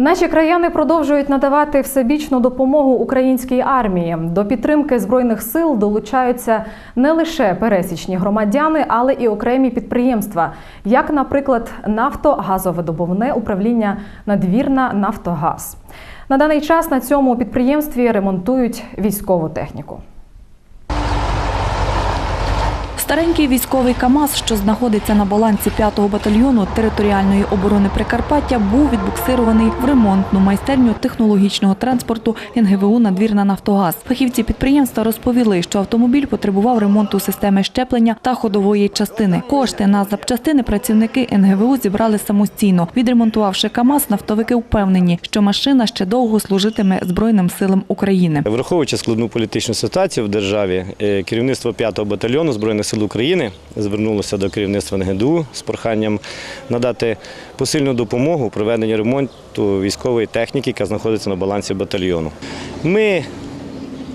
Наші краяни продовжують надавати всебічну допомогу українській армії. До підтримки збройних сил долучаються не лише пересічні громадяни, але і окремі підприємства, як, наприклад, нафтогазовидобувне управління Надвірна Нафтогаз. На даний час на цьому підприємстві ремонтують військову техніку. Старенький військовий КАМАЗ, що знаходиться на балансі 5-го батальйону територіальної оборони Прикарпаття, був відбуксирований в ремонтну майстерню технологічного транспорту НГВУ «Надвірна Нафтогаз». Фахівці підприємства розповіли, що автомобіль потребував ремонту системи щеплення та ходової частини. Кошти на запчастини працівники НГВУ зібрали самостійно. Відремонтувавши КАМАЗ, нафтовики впевнені, що машина ще довго служитиме Збройним силам України. Враховуючи складну політичну ситуацію в державі, е, керівництво 5-го батальйону Збройних сил України звернулося до керівництва НГДУ з проханням надати посильну допомогу у проведенні ремонту військової техніки, яка знаходиться на балансі батальйону. Ми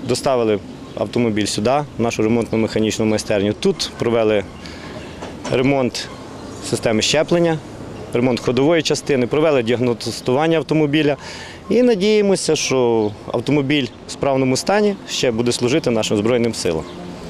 доставили автомобіль сюди, в нашу ремонтну механічну майстерню. Тут провели ремонт системи щеплення, ремонт ходової частини, провели діагностування автомобіля і надіємося, що автомобіль в справному стані ще буде служити нашим Збройним силам.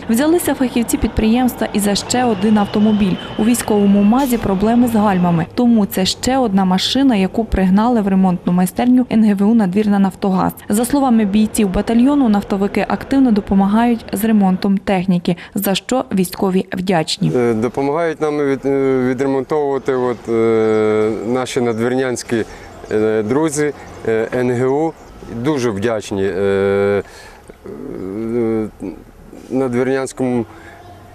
Взялися фахівці підприємства і за ще один автомобіль. У військовому мазі проблеми з гальмами. Тому це ще одна машина, яку пригнали в ремонтну майстерню НГВУ «Надвірна Нафтогаз». За словами бійців батальйону, нафтовики активно допомагають з ремонтом техніки, за що військові вдячні. Е, Допомагають нам е, відремонтовувати от, е, наші надвірнянські друзі НГУ. Дуже вдячні е, двірнянському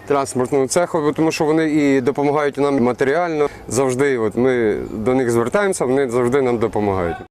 транспортному цеху, тому що вони і допомагають нам матеріально завжди. От ми до них звертаємося, вони завжди нам допомагають.